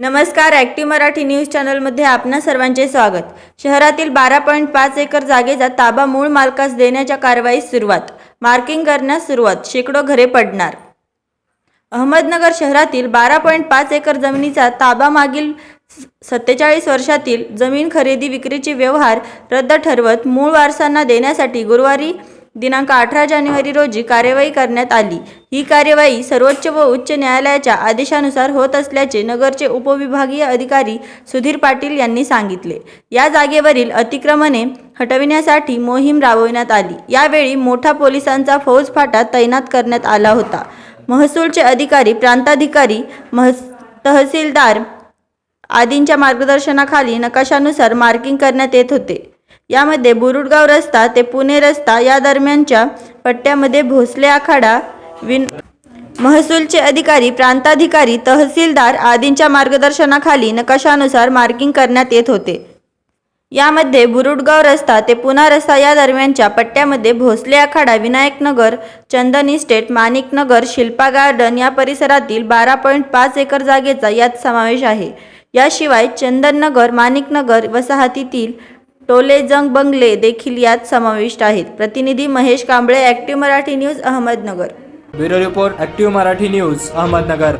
नमस्कार active Marathi news चॅनलमध्ये आपणा सर्वांचे स्वागत. शहरातील बारा पॉईंट पाच एकर जागेचा ताबा मूळ मालकास देण्याच्या कारवाईस सुरुवात. मार्किंग करण्यास सुरुवात. शेकडो घरे पडणार. अहमदनगर शहरातील बारा पॉईंट पाच एकर जमिनीचा ताबा मागील सत्तेचाळीस वर्षातील जमीन खरेदी विक्रीचे व्यवहार रद्द ठरवत मूळ वारसांना देण्यासाठी गुरुवारी दिनांक अठरा जानेवारी रोजी कार्यवाही करण्यात आली. ही कार्यवाही सर्वोच्च व उच्च न्यायालयाच्या आदेशानुसार होत असल्याचे नगरचे उपविभागीय अधिकारी सुधीर पाटील यांनी सांगितले. या जागेवरील अतिक्रमणे हटविण्यासाठी मोहीम राबविण्यात आली. यावेळी मोठा पोलिसांचा फौज फाटा तैनात करण्यात आला होता. महसूलचे अधिकारी प्रांताधिकारी महस तहसीलदार आदींच्या मार्गदर्शनाखाली नकाशानुसार मार्किंग करण्यात येत होते. यामध्ये बुरुडगाव रस्ता ते पुणे रस्ता या दरम्यानच्या पट्ट्यामध्ये भोसले आखाडा विन महसूलचे अधिकारी प्रांताधिकारी तहसीलदार आदींच्या मार्गदर्शनाखाली नकाशानुसार मार्किंग करण्यात येत होते. यामध्ये बुरुडगाव रस्ता ते पुना रस्ता या दरम्यानच्या पट्ट्यामध्ये भोसले आखाडा विनायकनगर चंदन इस्टेट माणिकनगर शिल्पा गार्डन या परिसरातील बारा पॉईंट पाच एकर जागेचा यात समावेश आहे. याशिवाय चंदननगर माणिकनगर वसाहतीतील टोलेजंग बंगले देखील यात समाविष्ट आहेत. प्रतिनिधी Mahesh Kamble active Marathi news Ahmednagar. Bureau report active Marathi news Ahmednagar.